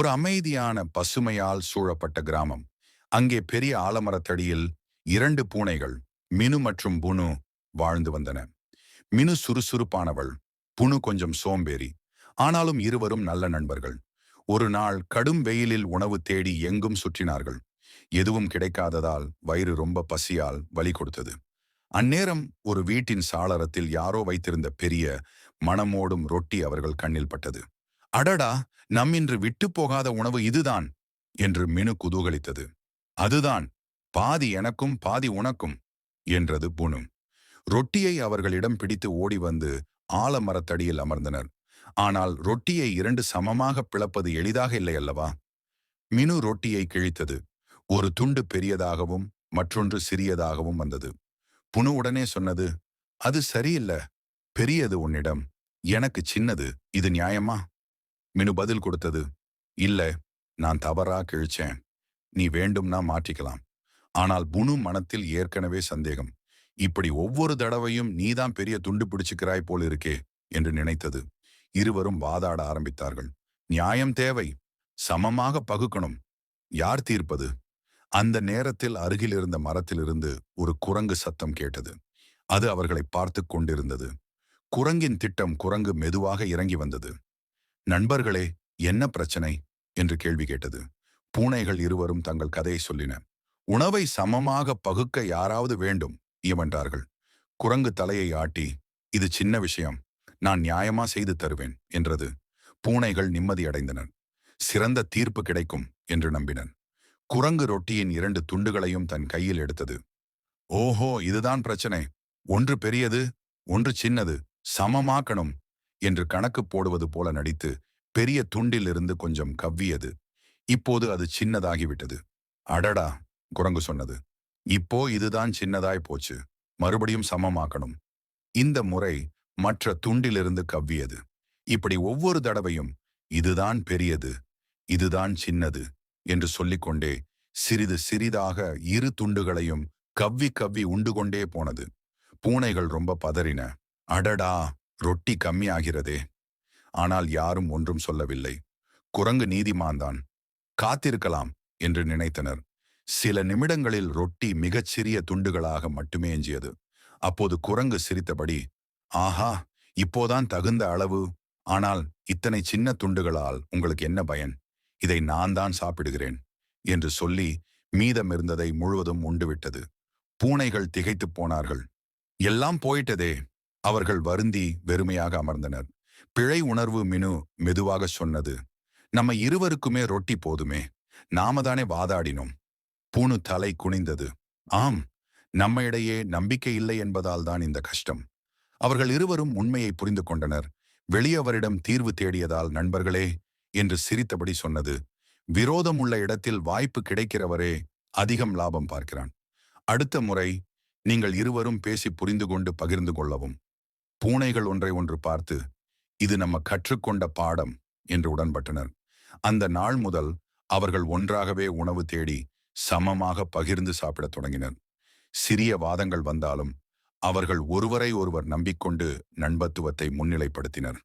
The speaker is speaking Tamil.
ஒரு அமைதியான பசுமையால் சூழப்பட்ட கிராமம். அங்கே பெரிய ஆலமரத்தடியில் இரண்டு பூனைகள் மினு மற்றும் புனு வாழ்ந்து வந்தன. மினு சுறுசுறுப்பானவள் புனு கொஞ்சம் சோம்பேறி. ஆனாலும் இருவரும் நல்ல நண்பர்கள். ஒரு நாள் கடும் வெயிலில் உணவு தேடி எங்கும் சுற்றினார்கள். எதுவும் கிடைக்காததால் வயிறு ரொம்ப பசியால் வலி கொடுத்தது. அந்நேரம் ஒரு வீட்டின் சாளரத்தில் யாரோ வைத்திருந்த பெரிய மணமோடும் ரொட்டி அவர்கள் கண்ணில் பட்டது. அடடா நம்மின்று விட்டு போகாத உணவு இதுதான்! என்று மினு குதூகலித்தது. அதுதான் பாதி எனக்கும் பாதி உனக்கும்! என்றது புனு. ரொட்டியை அவர்களிடம் பிடித்து ஓடி வந்து ஆலமரத்தடியில் அமர்ந்தனர். ஆனால் ரொட்டியை இரண்டு சமமாக பிளப்பது எளிதாக இல்லை அல்லவா? மினு ரொட்டியை கிழித்தது. ஒரு துண்டு பெரியதாகவும் மற்றொன்று சிறியதாகவும் வந்தது. புனு உடனே சொன்னது அது சரியில்ல. பெரியது உன்னிடம். எனக்கு சின்னது. இது நியாயமா? மினு பதில் கொடுத்தது இல்ல நான் தவறா கிழிச்சேன். நீ வேண்டும்னா மாற்றிக்கலாம். ஆனால் புனு மனத்தில் ஏற்கனவே சந்தேகம். இப்படி ஒவ்வொரு தடவையும் நீதான் பெரிய துண்டு பிடிச்சுக்கிறாய் போல் இருக்கே என்று நினைத்தது. இருவரும் வாதாட ஆரம்பித்தார்கள். நியாயம் தேவை. சமமாக பகுக்கணும். யார் தீர்ப்பது? அந்த நேரத்தில் அருகில் இருந்த மரத்திலிருந்து ஒரு குரங்கு சத்தம் கேட்டது. அது அவர்களை பார்த்து கொண்டிருந்தது. குரங்கின் திட்டம் குரங்கு மெதுவாக இறங்கி வந்தது. நண்பர்களே என்ன பிரச்சனை? என்று கேள்வி கேட்டது. பூனைகள் இருவரும் தங்கள் கதையை சொல்லின. உணவை சமமாக பகுக்க யாராவது வேண்டும்? இயவென்றார்கள் குரங்கு தலையை ஆட்டி இது சின்ன விஷயம். நான் நியாயமா செய்து தருவேன் என்றது. பூனைகள் நிம்மதியடைந்தனர் சிறந்த தீர்ப்பு கிடைக்கும் என்று நம்பினர். குரங்கு ரொட்டியின் இரண்டு துண்டுகளையும் தன் கையில் எடுத்தது. ஓஹோ இதுதான் பிரச்சனை. ஒன்று பெரியது ஒன்று சின்னது. சமமாக்கணும். என்று கணக்கு போடுவது போல நடித்து பெரிய துண்டிலிருந்து கொஞ்சம் கவ்வியது. இப்போது அது சின்னதாகிவிட்டது. அடடா! குரங்கு சொன்னது. இப்போ இதுதான் சின்னதாய் போச்சு. மறுபடியும் சமமாக்கணும். இந்த முறை மற்ற துண்டிலிருந்து கவ்வியது. இப்படி ஒவ்வொரு தடவையும் இதுதான் பெரியது. இதுதான் சின்னது என்று சொல்லிக்கொண்டே சிறிது சிறிதாக இரு துண்டுகளையும் கவ்வி கவ்வி உண்டு கொண்டே போனது. பூனைகள் ரொம்ப பதறின. அடடா! ரொட்டி கம்மியாகிறதே. ஆனால் யாரும் ஒன்றும் சொல்லவில்லை. குரங்கு நீதிமான்தான். காத்திருக்கலாம் என்று நினைத்தனர். சில நிமிடங்களில் ரொட்டி மிகச் சிறிய துண்டுகளாக மட்டுமே எஞ்சியது. அப்போது குரங்கு சிரித்தபடி ஆஹா இப்போதான் தகுந்த அளவு. ஆனால் இத்தனை சின்ன துண்டுகளால் உங்களுக்கு என்ன பயன்? இதை நான் தான் சாப்பிடுகிறேன் என்று சொல்லி மீதமிருந்ததை முழுவதும் உண்டுவிட்டது. பூனைகள் திகைத்துப் போனார்கள். எல்லாம் போயிட்டதே. அவர்கள் வருந்தி வெறுமையாக அமர்ந்தனர். பிழை உணர்வு மினு மெதுவாக சொன்னது நம்ம இருவருக்குமே ரொட்டி போதுமே நாம தானே வாதாடினோம். பூணு தலை குனிந்தது ஆம் நம்மிடையே நம்பிக்கை இல்லை என்பதால் தான் இந்த கஷ்டம். அவர்கள் இருவரும் உண்மையை புரிந்து கொண்டனர். வெளியவரிடம் தீர்வு தேடியதால் நண்பர்களே என்று சிரித்தபடி சொன்னது விரோதம் உள்ள இடத்தில் வாய்ப்பு கிடைக்கிறவரே அதிகம் லாபம் பார்க்கிறான். அடுத்த முறை நீங்கள் இருவரும் பேசி புரிந்து கொண்டு பகிர்ந்து கொள்ளவும். பூனைகள் ஒன்றை ஒன்று பார்த்து இது நம்ம கற்றுக்கொண்ட பாடம் என்று உடன்பட்டனர். அந்த நாள் முதல் அவர்கள் ஒன்றாகவே உணவு தேடி சமமாக பகிர்ந்து சாப்பிடத் தொடங்கினர். சிறிய வாதங்கள் வந்தாலும் அவர்கள் ஒருவரை ஒருவர் நம்பிக்கொண்டு நண்பத்துவத்தை முன்னிலைப்படுத்தினர்.